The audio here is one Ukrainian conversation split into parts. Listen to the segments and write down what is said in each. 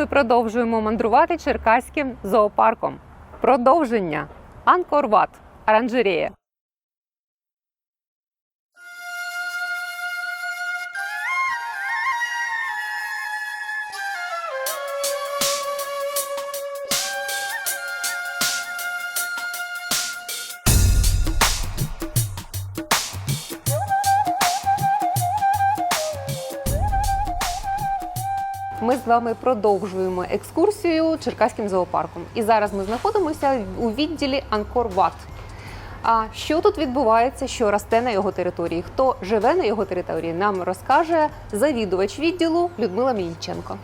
Ми продовжуємо мандрувати черкаським зоопарком. Продовження Анкорват, оранжерея. Ми з вами продовжуємо екскурсію Черкаським зоопарком. І зараз ми знаходимося у відділі Анкор-Ват. А що тут відбувається, що росте на його території? Хто живе на його території, нам розкаже завідувач відділу Людмила Мільченко.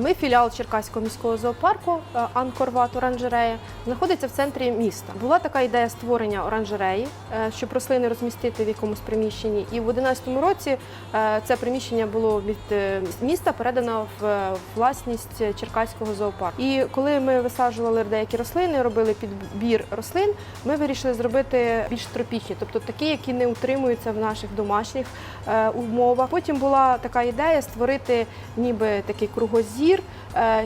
Ми філіал Черкаського міського зоопарку е, Анкорват Оранжерея знаходиться в центрі міста. Була така ідея створення оранжереї, е, щоб рослини розмістити в якомусь приміщенні. І в 2011 році е, це приміщення було від міста передано в власність Черкаського зоопарку. І коли ми висаджували деякі рослини, робили підбір рослин, ми вирішили зробити більш тропічні, тобто такі, які не утримуються в наших домашніх умовах. Потім була така ідея створити ніби такий кругозір, е,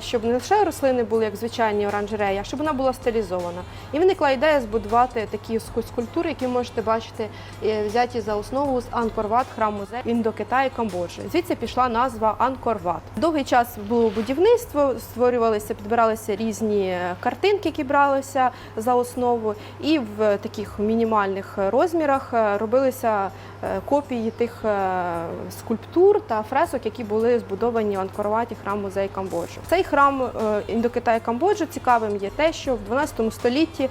щоб не лише рослини були як звичайні оранжереї, а щоб вона була стилізована. І виникла ідея збудувати такі ску- скульптури, які можете бачити, е, взяті за основу з Анкорват, храм музей Індокитаю, Камбоджі. Звідси пішла назва Анкорват. Довгий час було будівництво, створювалися, підбиралися різні е, картинки, які бралися за основу, і в таких мінімальних розмірах е, робилися е, копії тих е, скульптур та фресок, які були збудовані в Анкорваті храм музей Камбоджі. Цей храм Індокитаю Індокитай Камбоджі цікавим є те, що в 12 столітті е,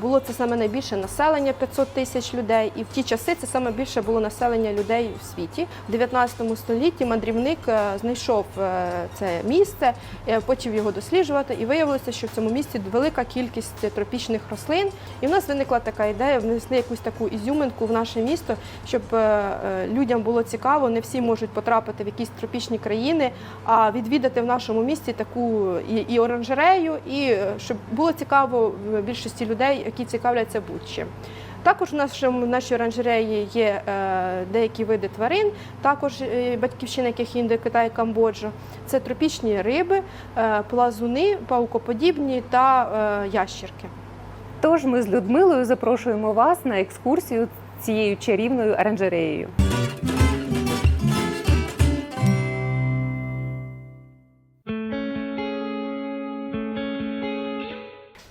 було це саме найбільше населення 500 тисяч людей, і в ті часи це саме більше було населення людей в світі. В 19 столітті мандрівник е, знайшов е, це місце, е, почав його досліджувати, і виявилося, що в цьому місці велика кількість тропічних рослин. І в нас виникла така ідея внести якусь таку ізюминку в наше місто, щоб е, е, людям було цікаво. Не всі можуть потрапити в якісь тропічні країни, а відвідати в нашому місті таку і, оранжерею, і е, щоб було цікаво більшості людей, які цікавляться будь-чим. Також у нас в нашій оранжереї є е, деякі види тварин, також е, батьківщина яких Індія, Китай, Камбоджа. Це тропічні риби, е, плазуни, паукоподібні та ящерки. Тож ми з Людмилою запрошуємо вас на екскурсію цією чарівною оранжереєю.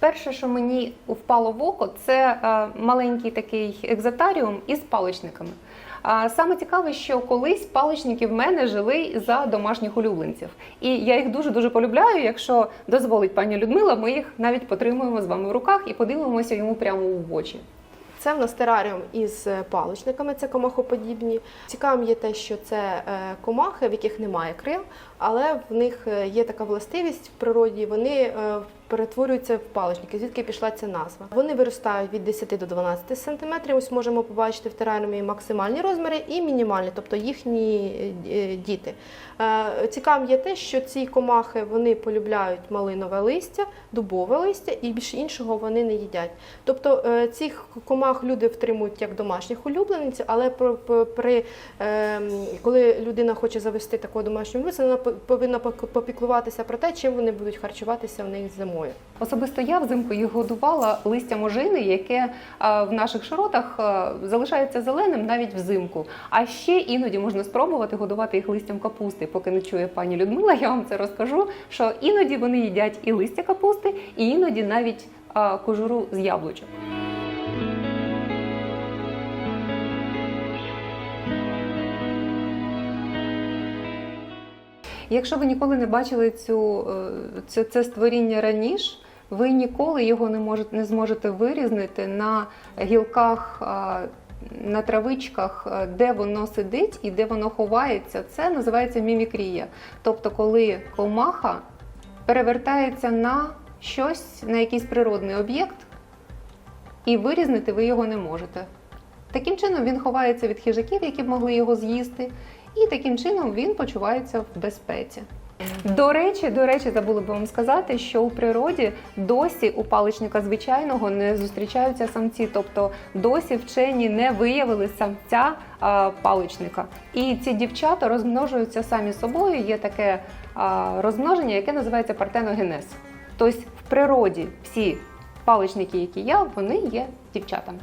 Перше, що мені впало в око, це е, маленький такий екзотаріум із паличниками. Саме цікаве, що колись паличники в мене жили за домашніх улюбленців, і я їх дуже дуже полюбляю. Якщо дозволить пані Людмила, ми їх навіть потримуємо з вами в руках і подивимося йому прямо в очі. Це в нас тераріум із паличниками, це комахоподібні. Цікавим є те, що це е, комахи, в яких немає крил, але в них е, є така властивість в природі. Вони перетворюються в паличники. Звідки пішла ця назва? Вони виростають від 10 до 12 сантиметрів. Ось можемо побачити в тераріумі максимальні розміри і мінімальні, тобто їхні е, діти. Е, Цікавим є те, що ці комахи вони полюбляють малинове листя, дубове листя і більше іншого вони не їдять. Тобто е, цих комах люди втримують як домашніх улюбленців, але при, е, коли людина хоче завести такого домашнього улюбленця, вона по- повинна попіклуватися про те, чим вони будуть харчуватися в них зимою. Особисто я взимку їх годувала листям ожини, яке в наших широтах залишається зеленим навіть взимку. А ще іноді можна спробувати годувати їх листям капусти. Поки не чує пані Людмила, я вам це розкажу. Що іноді вони їдять і листя капусти, і іноді навіть кожуру з яблучок. Якщо ви ніколи не бачили цю, е, це, це створіння раніше, ви ніколи його не можете не зможете вирізнити на гілках, на травичках, е, де воно сидить і де воно ховається. Це називається мімікрія. Тобто, коли комаха перевертається на щось, на якийсь природний об'єкт, і вирізнити ви його не можете. Таким чином він ховається від хижаків, які б могли його з'їсти, і таким чином він почувається в безпеці. До речі, до речі, забула би вам сказати, що у природі досі у паличника звичайного не зустрічаються самці, тобто досі вчені не виявили самця а, паличника. І ці дівчата розмножуються самі собою. Є таке а, розмноження, яке називається партеногенез. Тобто в природі всі паличники, які є, вони є дівчатами.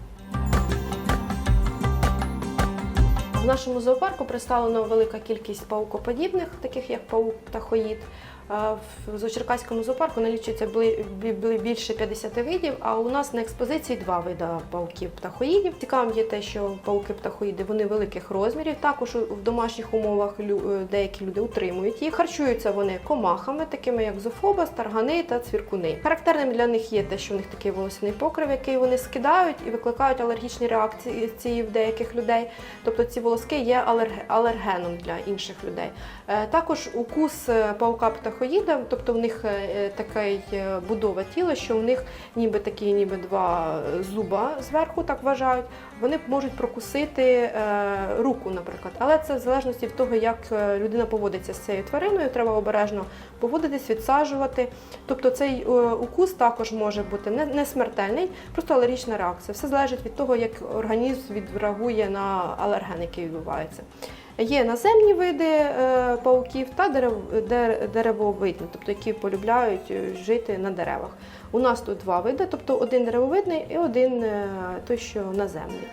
В нашому зоопарку представлено велика кількість паукоподібних, таких як паук птахоїд. В Зоочеркаському зоопарку налічується більше 50 видів, а у нас на експозиції два види пауків птахоїдів. Цікавим є те, що пауки птахоїди вони великих розмірів. Також в домашніх умовах е, деякі люди утримують їх. Харчуються вони комахами, такими як зофоба, старгани та цвіркуни. Характерним для них є те, що в них такий волосяний покрив, який вони скидають і викликають алергічні реакції в деяких людей. Тобто ці волоски є алерг- алергеном для інших людей. Е, Також укус е, паука птахоїда, тобто в них е, такий е, будова тіла, що в них ніби такі, ніби два зуба зверху, так вважають. Вони можуть прокусити е, руку, наприклад. Але це в залежності від того, як е, людина поводиться з цією твариною, треба обережно поводитись, відсаджувати. Тобто цей е, укус також може бути не смертельний, просто алергічна реакція. Все залежить від того, як організм відреагує на алерген, який відбувається. Є наземні види е, пауків та дерев, дер- деревовидні, тобто які полюбляють е, жити на деревах. У нас тут два види, тобто один деревовидний і один е, той, що наземний.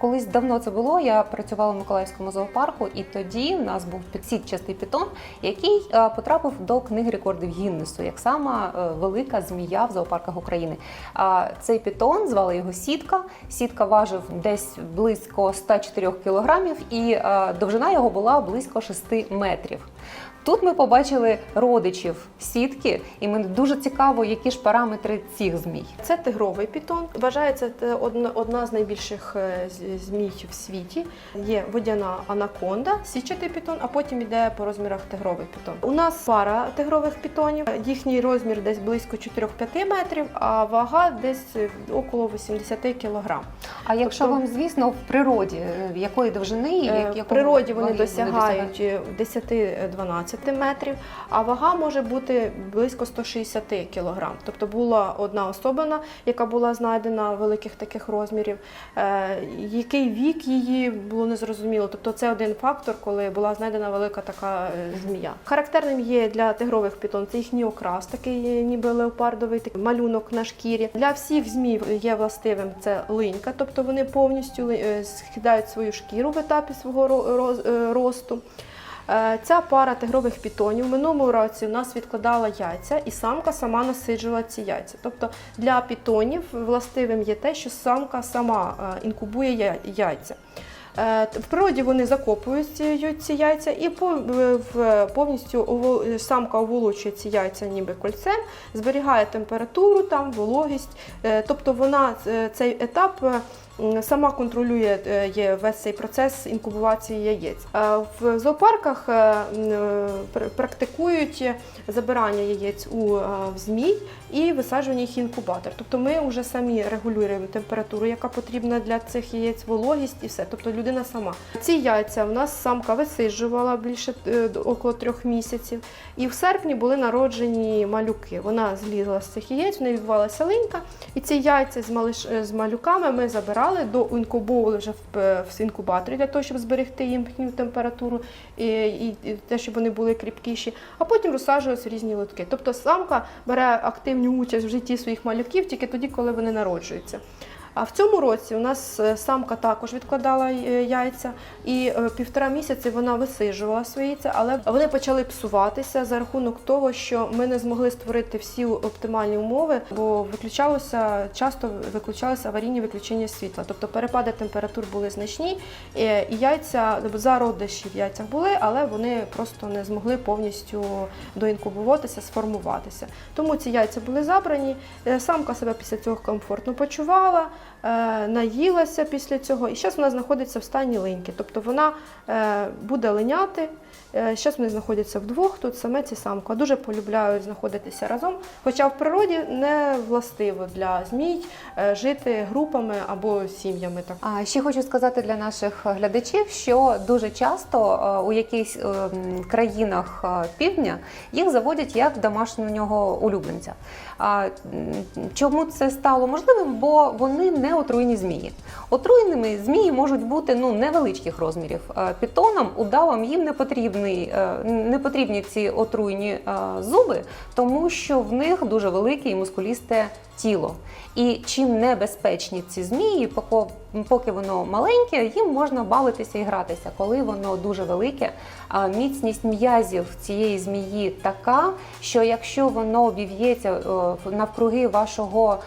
Колись давно це було. Я працювала в Миколаївському зоопарку, і тоді в нас був підсітчастий питон, який е, потрапив до книги рекордів Гіннесу, як сама е, велика змія в зоопарках України. Цей питон звали його Сітка. Сітка важив десь близько 104 кілограмів, і е, довжина його була близько 6 метрів. Тут ми побачили родичів сітки, і ми дуже цікаво, які ж параметри цих змій. Це тигровий пітон. Вважається це одна з найбільших е, змій в світі. Є водяна анаконда, січатий пітон, а потім йде по розмірах тигровий пітон. У нас пара тигрових пітонів, їхній розмір десь близько 4-5 метрів, а вага десь около 80 кг. А якщо тобто вам, звісно, в природі е, якої довжини? Як, е, в природі вони, вони досягають 10-12 12 метрів, а вага може бути близько 160 кг. Тобто була одна особина, яка була знайдена великих таких розмірів. Е, який вік її було незрозуміло. Тобто це один фактор, коли була знайдена велика така е, змія. Характерним є для тигрових пітон це їхній окрас, такий е, ніби леопардовий такий малюнок на шкірі. Для всіх змій є властивим це линька, тобто вони повністю скидають свою шкіру в етапі свого росту. Е, Ця пара тигрових пітонів в минулому році у нас відкладала яйця, і самка сама насиджувала ці яйця. Тобто для пітонів властивим є те, що самка сама е, інкубує яйця. Е, В природі вони закопують ці- яйця і повністю самка оволочує ці яйця ніби кольцем, зберігає температуру, там, вологість. Тобто вона цей етап сама контролює е, весь цей процес інкубації яєць. Е, В зоопарках е, практикують забирання яєць у змій і висаджування їх інкубатор. Тобто ми вже самі регулюємо температуру, яка потрібна для цих яєць, вологість і все. Тобто людина сама. Ці яйця в нас самка висиджувала більше около трьох місяців. І в серпні були народжені малюки. Вона злізла з цих яєць, в неї відбувалася линька, і ці яйця з малюками ми забирали, до інкубовували вже е, в інкубаторі для того, щоб зберегти їхню температуру і, і, і те, щоб вони були кріпкіші, а потім розсаджуються різні лотки. Тобто самка бере активну участь в житті своїх малюків тільки тоді, коли вони народжуються. А в цьому році у нас е, самка також відкладала е, яйця, і е, півтора місяці вона висиджувала свої яйця, але вони почали псуватися за рахунок того, що ми не змогли створити всі оптимальні умови, бо виключалося часто виключалося аварійні виключення світла. Тобто перепади температур були значні, і яйця зародиші в яйцях були, але вони просто не змогли повністю доінкубуватися, сформуватися. Тому ці яйця були забрані. Самка себе після цього комфортно почувала. Е, наїлася після цього, і зараз вона знаходиться в стані линьки. Тобто вона е, буде линяти. Зараз вони знаходяться вдвох, тут самець і самка. Дуже полюбляють знаходитися разом. Хоча в природі не властиво для змій е, жити групами або сім'ями. Так. А ще хочу сказати для наших глядачів, що дуже часто е, у якихось е, країнах е, півдня їх заводять як домашнього улюбленця. А чому це стало можливим? Бо вони не отруйні змії. Отруєними змії можуть бути ну невеличких розмірів. Е, Пітонам, удавам їм не потрібний, е, не потрібні ці отруйні е, зуби, тому що в них дуже велике і мускулісте тіло. І чим небезпечні ці змії, поки, воно маленьке, їм можна бавитися і гратися. Коли воно дуже велике, міцність м'язів цієї змії така, що якщо воно обів'ється е, навкруги вашого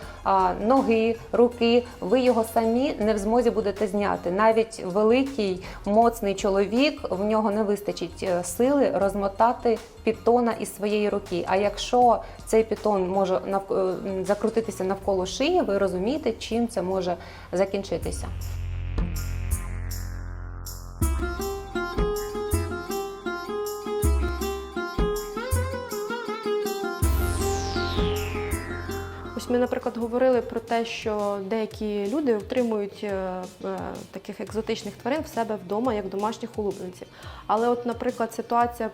ноги, руки, ви його самі не в змозі будете зняти. Навіть великий моцний чоловік в нього не вистачить е, сили розмотати пітона із своєї руки. А якщо цей пітон може е, закрутитися навколо шиї, ви розумієте, чим це може закінчитися. Наприклад, говорили про те, що деякі люди отримують е, е, таких екзотичних тварин в себе вдома як домашніх улюбленців. Але, от, наприклад, ситуація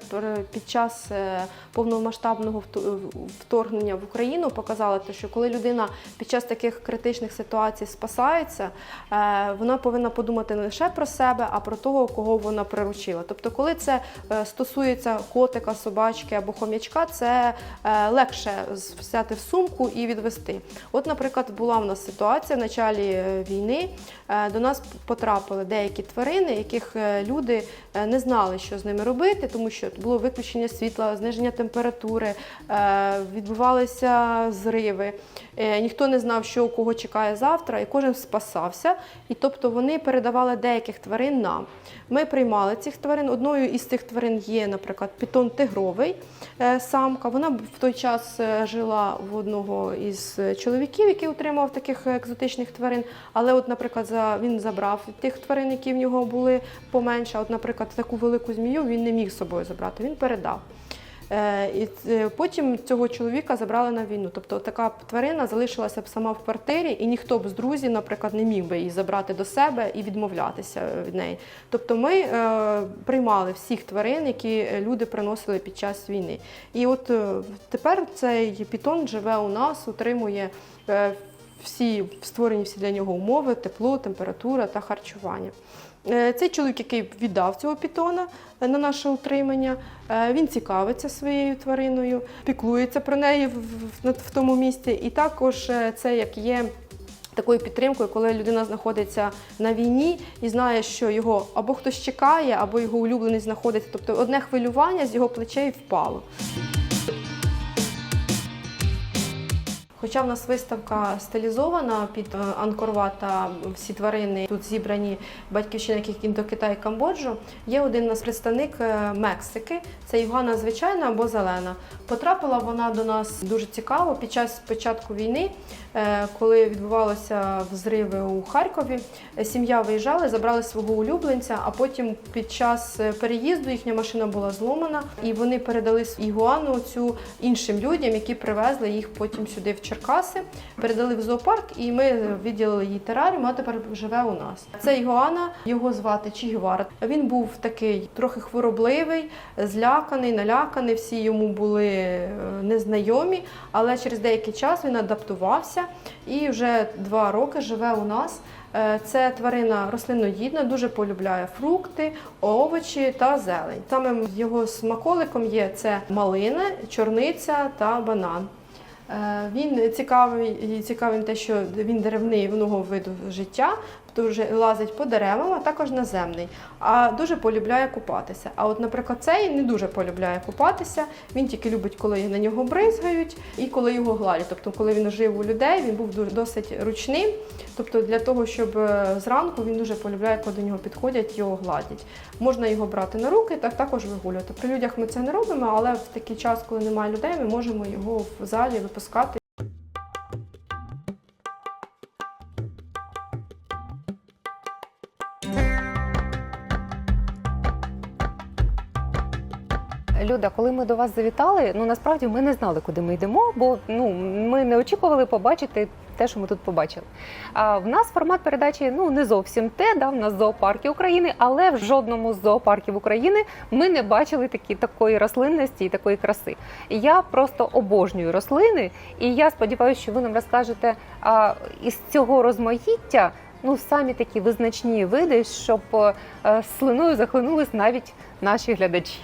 під час е, повномасштабного вторгнення в Україну показала те, що коли людина під час таких критичних ситуацій спасається, вона повинна подумати не лише про себе, а про того, кого вона приручила. Тобто, коли це стосується котика, собачки або хом'ячка, це легше взяти в сумку і відвести. От, наприклад, була в нас ситуація в началі е, війни. е, До нас потрапили деякі тварини, яких е, люди не знали, що з ними робити, тому що було виключення світла, зниження температури, відбувалися зриви. Ніхто не знав, що у кого чекає завтра, і кожен спасався. І тобто вони передавали деяких тварин нам. Ми приймали цих тварин. Одною із цих тварин є, наприклад, пітон тигровий самка. Вона в той час жила в одного із чоловіків, який утримав таких екзотичних тварин. Але, от, наприклад, за він забрав тих тварин, які в нього були поменше. От, наприклад, таку велику змію він не міг з собою забрати, він передав. Е, І е, потім цього чоловіка забрали на війну. Тобто така тварина залишилася б сама в квартирі, і ніхто б з друзів, наприклад, не міг би її забрати до себе і відмовлятися від неї. Тобто ми е, приймали всіх тварин, які люди приносили під час війни. І от е, тепер цей пітон живе у нас, утримує. е, Всі створені всі для нього умови, тепло, температура та харчування. Е, Цей чоловік, який віддав цього пітона е, на наше утримання, е, він цікавиться своєю твариною, піклується про неї в, тому місці. І також це як є. Такою підтримкою, коли людина знаходиться на війні і знає, що його або хтось чекає, або його улюблений знаходиться. Тобто одне хвилювання з його плечей впало. Хоча в нас виставка стилізована під е, Анкорват та всі тварини тут зібрані батьківщини, яких Індокитай і Камбоджу, є один нас представник е, Мексики. Це Івана звичайна або зелена. Потрапила вона до нас дуже цікаво під час початку війни, е, коли відбувалися взриви у Харкові. е, Сім'я виїжджала, забрали свого улюбленця, а потім під час е, переїзду їхня машина була зломана, і вони передали ігуану цю іншим людям, які привезли їх потім сюди в Черкаси, передали в зоопарк, і ми відділили їй тераріум, а тепер живе у нас. Це ігуана, його звати Чігівара. Він був такий трохи хворобливий, зляканий, наляканий. Всі йому були е, незнайомі, але через деякий час він адаптувався і вже два роки живе у нас. Е, Це тварина рослинноїдна, дуже полюбляє фрукти, овочі та зелень. Самим його смаколиком є це малина, чорниця та банан. Е, Він цікавий, цікавий те, що він деревний одного виду життя, дуже лазить по деревам, а також наземний. А дуже полюбляє купатися. А от, наприклад, цей не дуже полюбляє купатися. Він тільки любить, коли на нього бризгають і коли його гладять. Тобто, коли він жив у людей, він був досить ручним. Тобто, для того, щоб е, зранку він дуже полюбляє, коли до нього підходять, його гладять. Можна його брати на руки, так також вигулювати. При людях ми це не робимо, але в такий час, коли немає людей, ми можемо його в залі випускати. Люда, коли ми до вас завітали, ну насправді ми не знали, куди ми йдемо, бо ну ми не очікували побачити те, що ми тут побачили. А в нас формат передачі ну не зовсім те, да, в нас зоопарки України, але в жодному з зоопарків України ми не бачили такі такої рослинності і такої краси. Я просто обожнюю рослини, і я сподіваюся, що ви нам розкажете а, із цього розмаїття. Ну, самі такі визначні види, щоб е, слиною захлинулись навіть наші глядачі.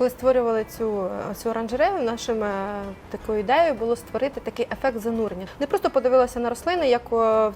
Коли створювали цю, цю оранжерею, нашим е, такою ідеєю було створити такий ефект занурення. Не просто подивилася на рослини, як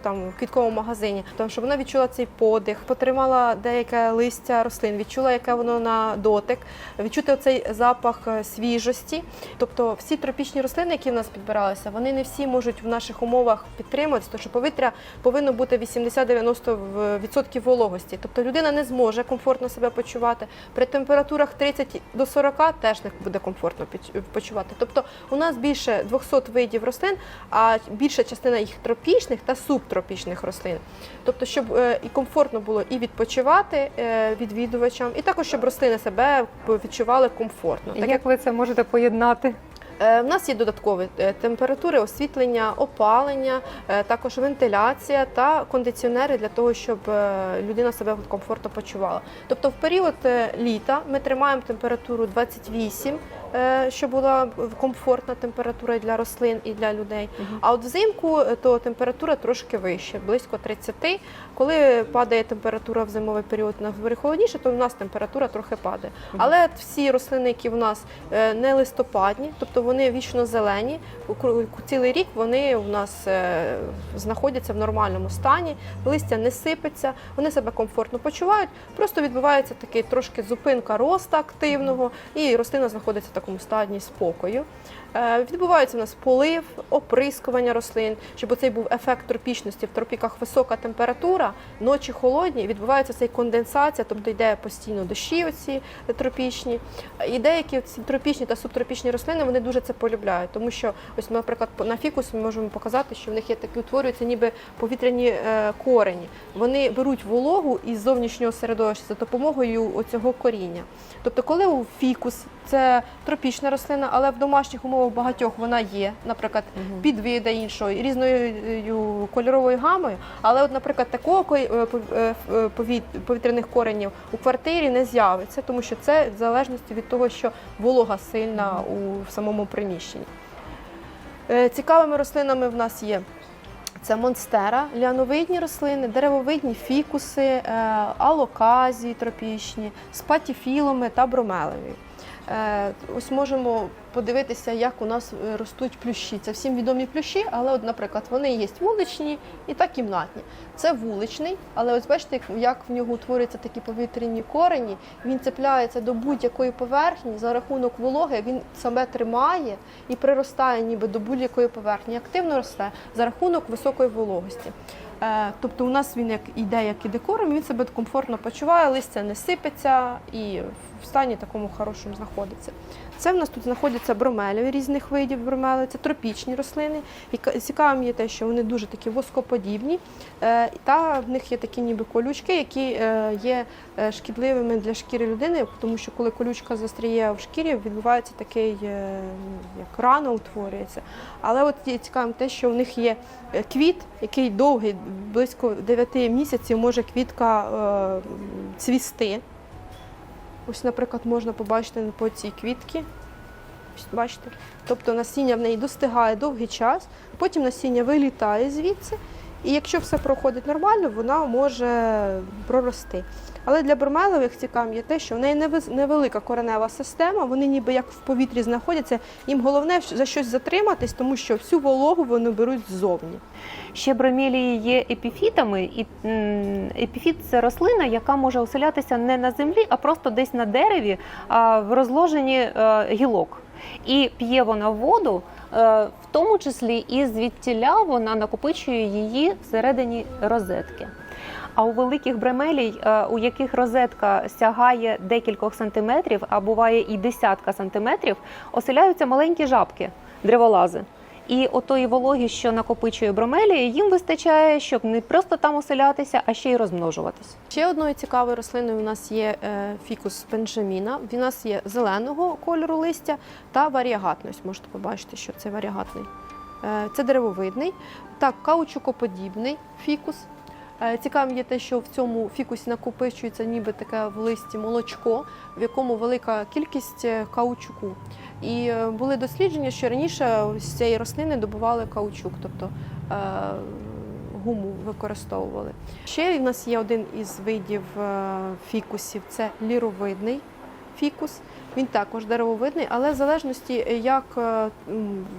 там в квітковому магазині, тому що вона відчула цей подих, потримала деяке листя рослин, відчула, яке воно на дотик, відчути цей запах е, свіжості. Тобто всі тропічні рослини, які в нас підбиралися, вони не всі можуть в наших умовах підтримуватися, тому що повітря повинно бути 80-90% вологості. Тобто людина не зможе комфортно себе почувати. При температурах 30 до 40 теж не буде комфортно почувати. Тобто у нас більше 200 видів рослин, а більша частина їх тропічних та субтропічних рослин. Тобто, щоб е, і комфортно було і відпочивати е, відвідувачам, і також щоб рослини себе відчували комфортно. Так Як ви це можете поєднати? Е, В нас є додаткові е, температури, освітлення, опалення, е, також вентиляція та кондиціонери для того, щоб е, людина себе комфортно почувала. Тобто, в період е, літа ми тримаємо температуру 28, е, щоб була комфортна температура і для рослин і для людей. А от взимку е, то температура трошки вища, близько 30. Коли падає температура в зимовий період на холодніше, то в нас температура трохи падає. Але всі рослини, які в нас е, не листопадні, тобто вони вічно зелені, цілий рік вони у нас е, знаходяться в нормальному стані, листя не сипеться, вони себе комфортно почувають. Просто відбувається такий трошки зупинка росту активного, і рослина знаходиться в такому стані спокою. Е, Відбувається у нас полив, оприскування рослин, щоб оцей був ефект тропічності. В тропіках висока температура, ночі холодні, відбувається цей конденсація, тобто йде постійно дощі, оці тропічні. І деякі ці тропічні та субтропічні рослини вони дуже це полюбляють, тому що ось, наприклад, на фікус ми можемо показати, що в них є такі утворюються ніби повітряні е, корені. Вони беруть вологу із зовнішнього середовища за допомогою оцього коріння. Тобто, коли у фікус це тропічна рослина, але в домашніх умовах багатьох вона є, наприклад, підвида іншої, різною кольоровою гамою. Але, от, наприклад, такого ко- е, е, е, повіт- повітряних коренів у квартирі не з'явиться, тому що це в залежності від того, що волога сильна у самому приміщенні. Цікавими рослинами в нас є. Це монстера, ліановидні рослини, деревовидні фікуси, алоказії тропічні, спатіфіломи та бромелеві. Е, Ось можемо подивитися, як у нас е, ростуть плющі. Це всім відомі плющі, але, от, наприклад, вони є вуличні і та кімнатні. Це вуличний, але ось бачите, як- в нього утворюються такі повітряні корені. Він цепляється до будь-якої поверхні за рахунок вологи. Він себе тримає і приростає ніби до будь-якої поверхні. Активно росте за рахунок високої вологості. Е, Тобто у нас він як іде, як і декором, він себе комфортно почуває, листя не сипеться і в стані такому хорошому знаходиться. Це в нас тут знаходяться бромелеві різних видів бромели, це тропічні рослини. І цікавим є те, що вони дуже такі воскоподібні, е, та в них є такі ніби колючки, які е, є е, шкідливими для шкіри людини, тому що коли колючка застряє в шкірі, відбувається такий як рана утворюється. Але от є цікавим те, що в них є квіт, який довгий, близько 9 місяців може квітка цвісти. Ось, наприклад, можна побачити по цій квітці. Бачите? Тобто насіння в неї достигає довгий час, потім насіння вилітає звідси, і якщо все проходить нормально, вона може прорости. Але для бромелових цікавим є те, що в неї невелика коренева система, вони ніби як в повітрі знаходяться. Їм головне за щось затриматись, тому що всю вологу вони беруть ззовні. Ще бромелії є епіфітами, і епіфіт це рослина, яка може оселятися не на землі, а просто десь на дереві в розложенні е, гілок. І п'є вона воду, е, в тому числі і звідтіля вона накопичує її всередині розетки. А у великих бремелій, е, у яких розетка сягає декількох сантиметрів, а буває і десятка сантиметрів, оселяються маленькі жабки, древолази. І отої вологі, що накопичує бромелія, їм вистачає, щоб не просто там оселятися, а ще й розмножуватись. Ще одною цікавою рослиною у нас є е, фікус бенджаміна. Він у нас є зеленого кольору листя та варіагатний. Ось можете побачити, що це варіагатний. Е, Це деревовидний, так, каучукоподібний фікус. Е, Цікавим є те, що в цьому фікусі накопичується ніби таке в листі молочко, в якому велика кількість е, каучуку. І е, були дослідження, що раніше з цієї рослини добували каучук, тобто гуму використовували. Ще в нас є один із видів фікусів це ліровидний фікус. Він також деревовидний, але в залежності, е, як е,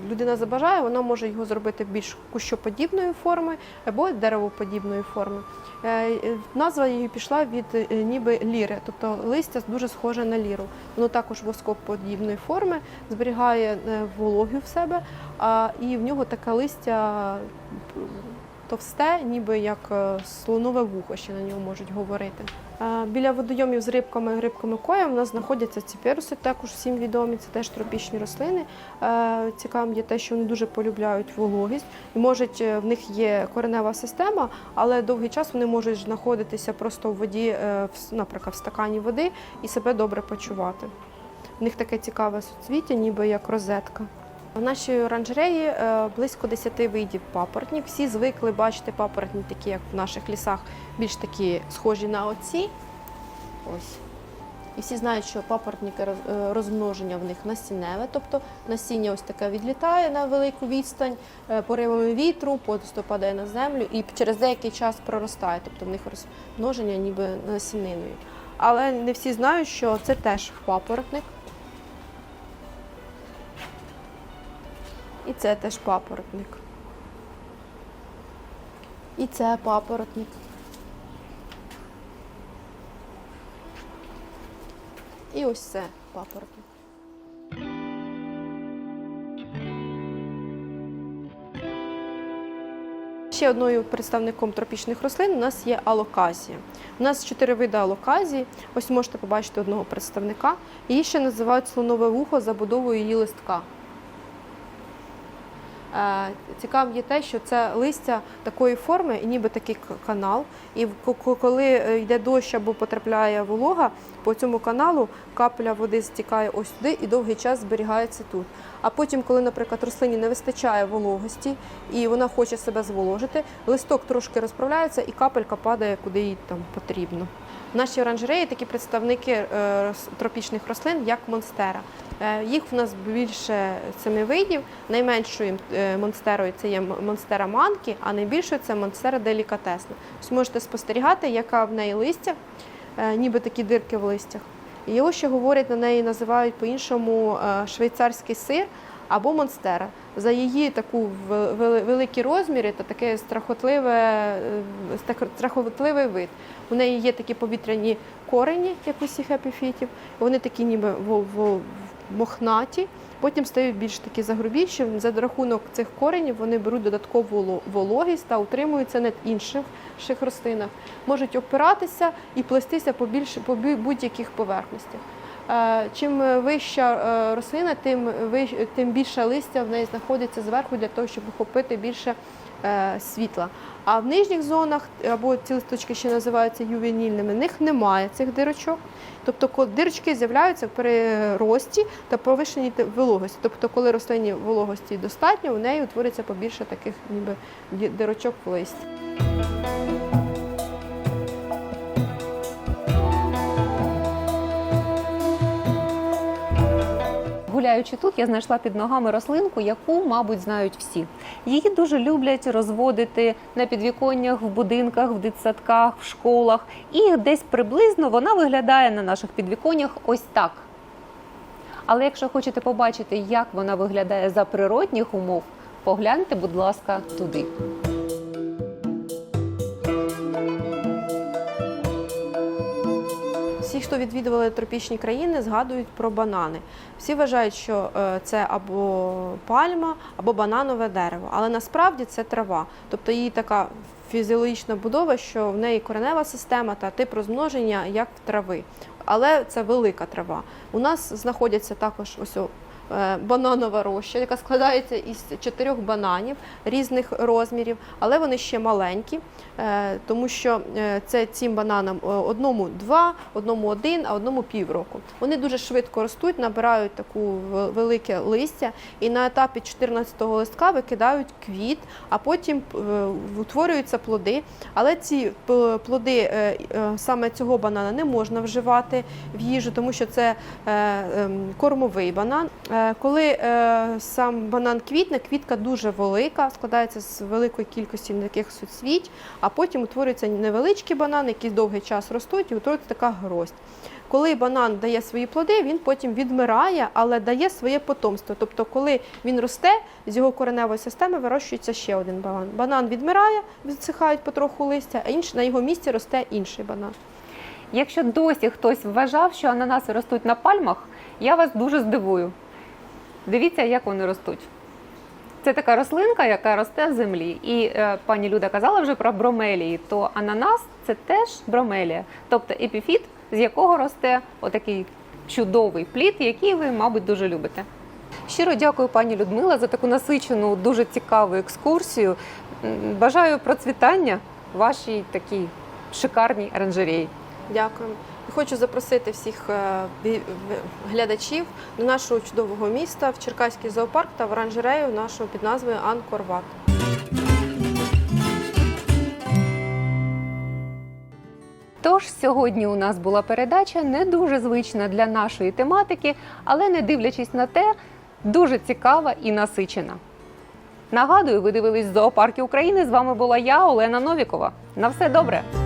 людина забажає, вона може його зробити більш кущоподібної форми або деревоподібної форми. Е, Назва її пішла від ніби ліри, тобто листя дуже схоже на ліру. Воно також воскоподібної форми, зберігає вологу в себе, і в нього таке листя товсте, ніби як е, слонове вухо, ще на нього можуть говорити. Біля водойомів з рибками, рибками коєм у нас знаходяться ціперуси, також всім відомі, це теж тропічні рослини. Е, Цікавим є те, що вони дуже полюбляють вологість. І можуть, е, в них є коренева система, але довгий час вони можуть знаходитися просто в воді, е, наприклад, в стакані води і себе добре почувати. В них таке цікаве суцвіття, ніби як розетка. В нашій оранжереї е, близько 10 видів папоротнів. Всі звикли бачити папоротні, такі як в наших лісах, більш такі схожі на оці. Ось. І всі знають, що папоротники е, розмноження в них насінневе, тобто насіння ось таке відлітає на велику відстань, е, поривами вітру, просто падає на землю і через деякий час проростає, тобто в них розмноження ніби насіниною. Але не всі знають, що це теж папоротник. І це теж папоротник. І це папоротник. І ось це папоротник. Ще одною представником тропічних рослин у нас є алоказія. У нас чотири види алоказії. Ось можете побачити одного представника. Її ще називають слонове вухо забудовою її листка. Е, Цікавим є те, що це листя такої форми, і ніби такий канал. І коли е, йде дощ або потрапляє волога, по цьому каналу капля води стікає ось сюди і довгий час зберігається тут. А потім, коли, наприклад, рослині не вистачає вологості і вона хоче себе зволожити, листок трошки розправляється і капелька падає куди їй там потрібно. В нашій оранжереї такі представники е, тропічних рослин, як монстера. Е, Їх в нас більше семи видів. Найменшою е, монстерою це є монстера манкі, а найбільшою це монстера делікатесна. Ось можете спостерігати, яка в неї листя, ніби такі дирки в листях. Його ще говорять на неї, називають по-іншому швейцарський сир або монстера. За її таку ве- великі розміри та таке страхотливе, е, страхотливий вид. У неї є такі повітряні корені, як у всіх епіфітів. Вони такі ніби мохнаті, потім стають більш такі загрубіші. За рахунок цих коренів вони беруть додаткову воло- вологість та утримуються на інших ших рослинах. Можуть опиратися і плестися по, більш, по будь-яких поверхностях. Чим вища е, рослина, тим, тим більше листя в неї знаходиться зверху для того, щоб охопити більше е, світла. А в нижніх зонах або ці листочки ще називаються ювенільними, в них немає цих дирочок. Тобто дирочки з'являються в перерості та повищеній те- вологості. Тобто, коли рослині вологості достатньо, у неї утвориться побільше таких ніби дирочок в листі. Гуляючи тут, я знайшла під ногами рослинку, яку, мабуть, знають всі. Її дуже люблять розводити на підвіконнях, в будинках, в дитсадках, в школах. І десь приблизно вона виглядає на наших підвіконнях ось так. Але якщо хочете побачити, як вона виглядає за природних умов, погляньте, будь ласка, туди. Всі, хто відвідували тропічні країни, згадують про банани. Всі вважають, що е, це або пальма, або бананове дерево. Але насправді це трава. Тобто її така фізіологічна будова, що в неї коренева система та тип розмноження як в трави. Але це велика трава. У нас знаходяться також ось бананова роща, яка складається із чотирьох бананів різних розмірів, але вони ще маленькі, е, тому що е, це цим бананам е, одному два, одному один, а одному півроку. Вони дуже швидко ростуть, набирають таку велике листя, і на етапі 14-го листка викидають квіт, а потім е, утворюються плоди. Але ці плоди е, е, саме цього банана не можна вживати в їжу, тому що це е, ем, кормовий банан. Е, Коли е, сам банан квітне, квітка дуже велика, складається з великої кількості таких суцвіть, а потім утворюються невеличкі банани, які довгий час ростуть, і утворюється така гроздь. Коли банан дає свої плоди, він потім відмирає, але дає своє потомство. Тобто, коли він росте, з його кореневої системи вирощується ще один банан. Банан відмирає, відсихають потроху листя, а інш, на його місці росте інший банан. Якщо досі хтось вважав, що ананаси ростуть на пальмах, я вас дуже здивую. Дивіться, як вони ростуть. Це така рослинка, яка росте в землі. І е, пані Люда казала вже про бромелії, то ананас це теж бромелія, тобто епіфіт, з якого росте отакий чудовий плід, який ви, мабуть, дуже любите. Щиро дякую, пані Людмила, за таку насичену, дуже цікаву екскурсію. Бажаю процвітання вашій такій шикарній оранжереї. Дякую. Хочу запросити всіх е, глядачів до нашого чудового міста в Черкаський зоопарк та в оранжерею нашого під назвою Анкорват. Тож сьогодні у нас була передача не дуже звична для нашої тематики, але не дивлячись на те, дуже цікава і насичена. Нагадую, ви дивились зоопарки України. З вами була я, Олена Новікова. На все добре!